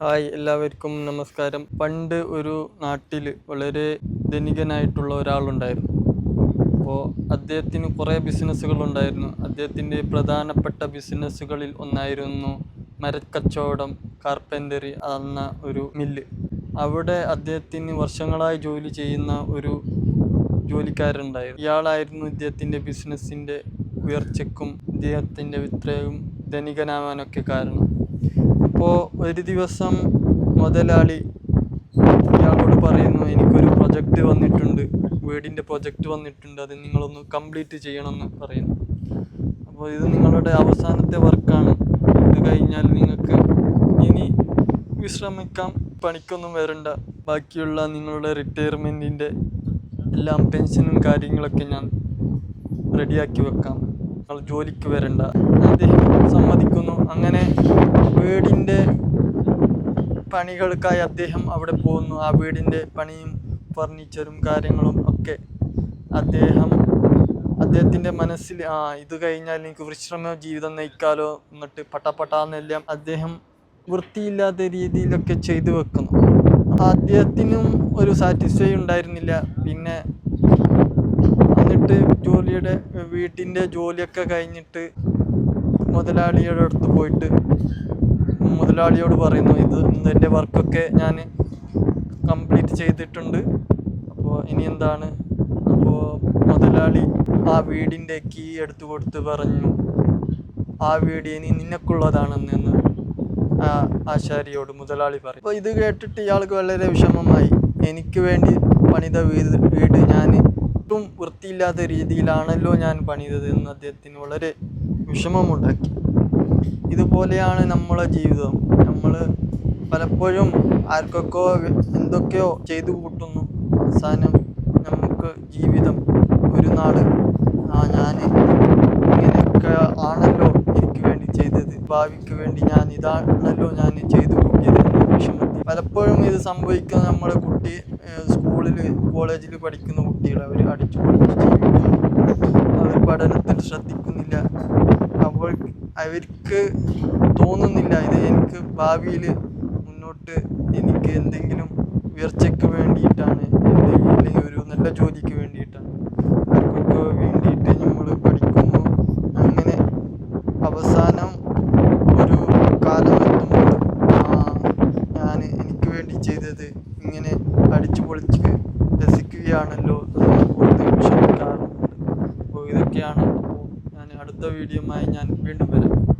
Hi എല്ലാവർക്കും നമസ്കാരം. പണ്ട് ഒരു നാട്ടിൽ വളരെ ധനികനായിട്ടുള്ള ഒരാളുണ്ടായിരുന്നു. അപ്പോൾ അദ്ദേഹത്തിന് കുറേ ബിസിനസ്സുകൾ ഉണ്ടായിരുന്നു. അദ്ദേഹത്തിന്റെ പ്രധാനപ്പെട്ട ബിസിനസ്സുകളിൽ ഒന്നായിരുന്നു മരക്കച്ചവടം കാർപ്പന്ററി എന്ന ഒരു മില്ല് അവിടെ അദ്ദേഹത്തിന് വർഷങ്ങളായി ജോലി ചെയ്യുന്ന ഒരു ജോലിക്കാരുണ്ടായിരുന്നു ഇയാളായിരുന്നു ഇദ്ദേഹത്തിന്റെ ബിസിനസ്സിന്റെ ഉയർച്ചയ്ക്കും ഇദ്ദേഹത്തിന്റെ ഇത്രയും ധനികനാവാനൊക്കെ കാരണം. അപ്പോൾ ഒരു ദിവസം മുതലാളി ഇയാളോട് പറയുന്നു എനിക്കൊരു പ്രൊജക്റ്റ് വന്നിട്ടുണ്ട് വീടിന്റെ പ്രൊജക്റ്റ് വന്നിട്ടുണ്ട് അത് നിങ്ങളൊന്ന് കംപ്ലീറ്റ് ചെയ്യണമെന്ന് പറയുന്നു. അപ്പോൾ ഇത് നിങ്ങളുടെ അവസാനത്തെ വർക്കാണ്. ഇത് കഴിഞ്ഞാൽ നിങ്ങൾക്ക് ഇനി വിശ്രമിക്കാം പണിക്കൊന്നും വരണ്ട. ബാക്കിയുള്ള നിങ്ങളുടെ റിട്ടയർമെന്റിന്റെ എല്ലാം പെൻഷനും കാര്യങ്ങളൊക്കെ ഞാൻ റെഡിയാക്കി വെക്കാം. നിങ്ങൾ ജോലിക്ക് വരണ്ട. അദ്ദേഹം സമ്മതിക്കുന്നു. അങ്ങനെ വീടിന്റെ പണികൾക്കായി അദ്ദേഹം അവിടെ പോകുന്നു. ആ വീടിന്റെ പണിയും ഫർണിച്ചറും കാര്യങ്ങളും ഒക്കെ അദ്ദേഹം അദ്ദേഹത്തിന്റെ മനസ്സിൽ ആ ഇത് കഴിഞ്ഞാൽ എനിക്ക് വിശ്രമ ജീവിതം നയിക്കാലോ എന്നിട്ട് പട്ടപ്പട്ടാന്നെല്ലാം അദ്ദേഹം വൃത്തിയില്ലാത്ത രീതിയിലൊക്കെ ചെയ്തു വെക്കുന്നു. അദ്ദേഹത്തിനും ഒരു സാറ്റിസ്ഫൈ ഉണ്ടായിരുന്നില്ല. പിന്നെ എന്നിട്ട് ജോലിയുടെ വീട്ടിന്റെ ജോലിയൊക്കെ കഴിഞ്ഞിട്ട് മുതലാളിയുടെ അടുത്ത് പോയിട്ട് മുതലാളിയോട് പറയുന്നു ഇത് എന്റെ വർക്കൊക്കെ ഞാൻ കംപ്ലീറ്റ് ചെയ്തിട്ടുണ്ട്. അപ്പോൾ ഇനി എന്താണ്? അപ്പോൾ മുതലാളി ആ വീടിന്റെ കീ എടുത്തു കൊടുത്ത് പറഞ്ഞു ആ വീട് ഇനി നിനക്കുള്ളതാണെന്ന് ആശാരിയോട് മുതലാളി പറയും. അപ്പോൾ ഇത് കേട്ടിട്ട് ഇയാൾക്ക് വളരെ വിഷമമായി. എനിക്ക് വേണ്ടി പണിത വീട് വീട് ഞാൻ ഒട്ടും വൃത്തിയില്ലാത്ത രീതിയിലാണല്ലോ ഞാൻ പണിതത് എന്ന് അദ്ദേഹത്തിന് വളരെ വിഷമമുണ്ടാക്കി. ഇതുപോലെയാണ് നമ്മളെ ജീവിതം. നമ്മൾ പലപ്പോഴും ആർക്കൊക്കെ എന്തൊക്കെയോ ചെയ്തു കൂട്ടുന്നു. അവസാനം നമുക്ക് ജീവിതം ഒരു നാട് ആ ഞാൻ ഇങ്ങനെയൊക്കെ ആണല്ലോ എനിക്ക് വേണ്ടി ചെയ്തത്. ഭാവിക്ക് വേണ്ടി ഞാൻ ഇതാണല്ലോ ഞാൻ ചെയ്തു കൂട്ടിയത് വിഷമത്തിൽ. പലപ്പോഴും ഇത് സംഭവിക്കുന്നത് നമ്മുടെ കുട്ടി സ്കൂളിൽ കോളേജിൽ പഠിക്കുന്ന കുട്ടികൾ അവർ അടിച്ചു പഠിച്ച് അവർ പഠനത്തിൽ ശ്രദ്ധിക്കുന്നില്ല. അപ്പോൾ അവർക്ക് തോന്നുന്നില്ല. ഇത് എനിക്ക് ഭാവിയിൽ മുന്നോട്ട് എനിക്ക് എന്തെങ്കിലും ഉയർച്ചയ്ക്ക് വേണ്ടിയിട്ടാണ് അല്ലെങ്കിൽ ഒരു നല്ല ജോലിക്ക് വേണ്ടിയിട്ടാണ്. അവർക്കൊക്കെ വേണ്ടിയിട്ട് നമ്മൾ പഠിക്കുന്നു. അങ്ങനെ അവസാനം ഒരു കാലം എത്തുമ്പോൾ ഞാൻ എനിക്ക് വേണ്ടി ചെയ്തത് ഇങ്ങനെ അടിച്ചു പൊളിച്ച് ആണല്ലോ ഇതൊക്കെയാണ് അപ്പോൾ ഞാൻ അടുത്ത വീഡിയോയുമായി ഞാൻ വീണ്ടും വരാം.